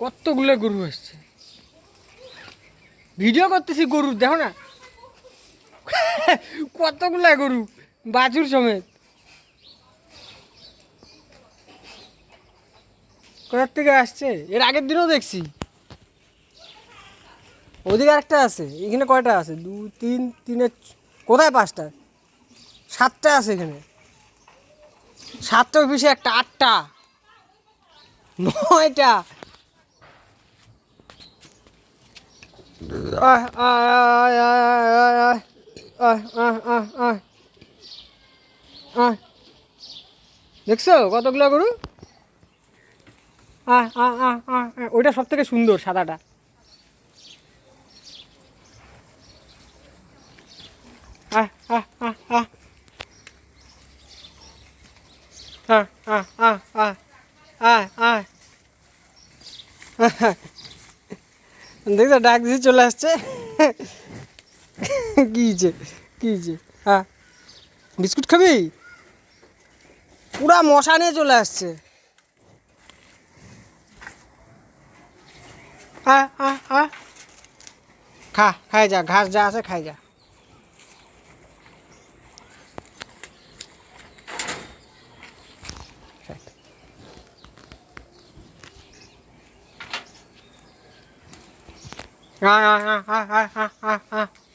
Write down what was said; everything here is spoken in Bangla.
কতগুলো গরু আসছে? ভিডিও করতেছি গরু দেখো না। কতগুলো গরু, বাছুর সমেত। কোথার থেকে আসছে? এর আগের দিনও দেখছি। ওদিকে একটা আছে, এখানে কয়টা আছে? দু, তিন, তিনে কোথায় পাঁচটা? সাতটা আছে এখানে। সাতটা অফিসে একটা, আটটা। নয়টা। দেখছ কতগুলো গরু। ওইটা সব থেকে সুন্দর সাদাটা আয়, আয়, আয়, আয়। আয়, আয়, আয়, আয়, আয়, আয়। দেখছ, ডাক দিয়ে চলে আসছে। কি হয়েছে কি হয়েছে হ্যাঁ। বিস্কুট খাবি? পুরা মশা নিয়ে চলে আসছে। হ্যাঁ হ্যাঁ হ্যাঁ। খা, খাই যা, ঘাস যা আছে, খাই যা। 啊啊啊啊啊啊啊啊。